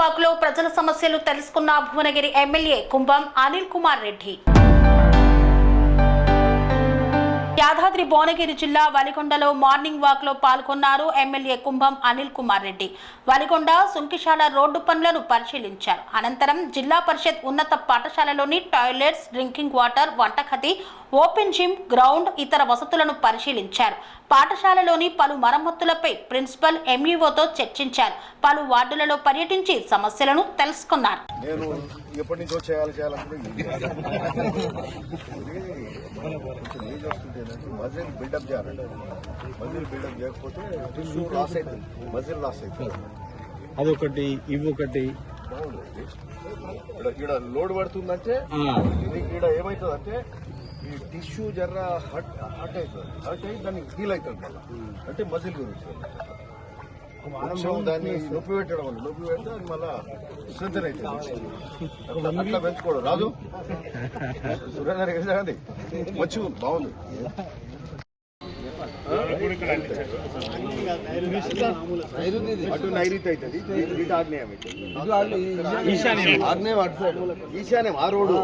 వాక్లో ప్రజల సమస్యలు తెలుసుకున్న భువనగిరి ఎమ్మెల్యే కుంభం అనిల్ కుమార్ రెడ్డి. యాదాద్రి భువనగిరి జిల్లా వలిగొండలో మార్నింగ్ వాక్లో పాల్గొన్నారు ఎమ్మెల్యే కుంభం అనిల్ కుమార్ రెడ్డి. వలిగొండ సుంకిశాల రోడ్డు పనులను పరిశీలించారు. అనంతరం జిల్లా పరిషత్ ఉన్నత పాఠశాలలోని టాయిలెట్స్ డ్రింకింగ్ వాటర్ వంటగది ఓపెన్ జిమ్ గ్రౌండ్ ఇతర వసతులను పరిశీలించారు. పాఠశాలలోని పలు మరమ్మతులపై ప్రిన్సిపల్ ఎంఈఓతో చర్చించారు. పలు వార్డులలో పర్యటించి సమస్యలను తెలుసుకున్నారు. నేను ఎప్పటి నుంచో చేయాలి మజిల్ బిల్డప్ చేయాలండి. మజిల్ బిల్డప్ చేయకపోతే టిష్యూ లాస్ అవుతుంది. మజిల్ లాస్ అవుతుంది. అదొకటి ఇవొకటి బాగుంది ఇక్కడ లోడ్ పడుతుందంటే ఇక్కడ ఏమవుతుందంటే ఈ టిష్యూ జర్ర హట్ హట్ అవుతుంది హట్ అయి దానికి హీల్ అవుతుంది మళ్ళీ. అంటే మజిల్ గురించి. దాన్ని నొప్పి పెట్టడం వల్ల నొప్పి పెడితే అది మళ్ళా స్ట్రెంతన్ అవుతుంది. అట్లా పెంచుకోవడం. రాదు సురేందర్ గారి మంచి బాగుంది. అటు నైరుతి అవుతుంది ఇటు ఆగ్నేయం అవుతుంది ఈశాన్యం ఆగ్నేయం అటు సైడ్ ఈశాన్యం ఆ రోడ్డు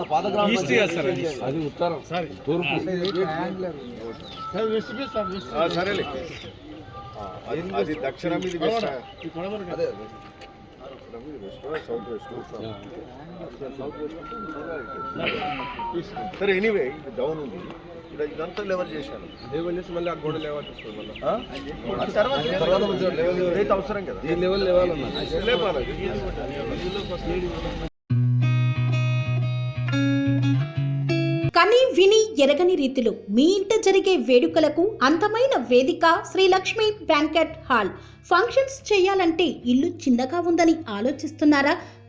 ఈస్ట్ కదా సార్ అది అది ఉత్తరం తూర్పు ఆ, సరేలే ఆ, అది అది దక్షిణం ఇది వెస్ట్ అదే దక్షిణం ఇది west south west south west సరే ఎనీవే ఇది డౌన్ ఉంది ఇక్కడ ఇదంతా లెవెల్ చేశాను లెవెల్ చేసి మళ్ళీ ఆ గోడ లెవెల్ వస్తుంది మళ్ళీ. ఆ? అది తర్వాత తర్వాత మంచిగా లెవెల్ అయితే అవసరం కదా. ఈ లెవెల్ లెవెల్ ఉన్నది లేపాలి కని విని ఎరగని రీతిలో మీ ఇంట జరిగే వేడుకలకు అందమైన వేదిక Shri Lakshmi banquet hall. Functions చేయాలంటే ఇల్లు చిన్నగా ఉందని ఆలోచిస్తున్నారా?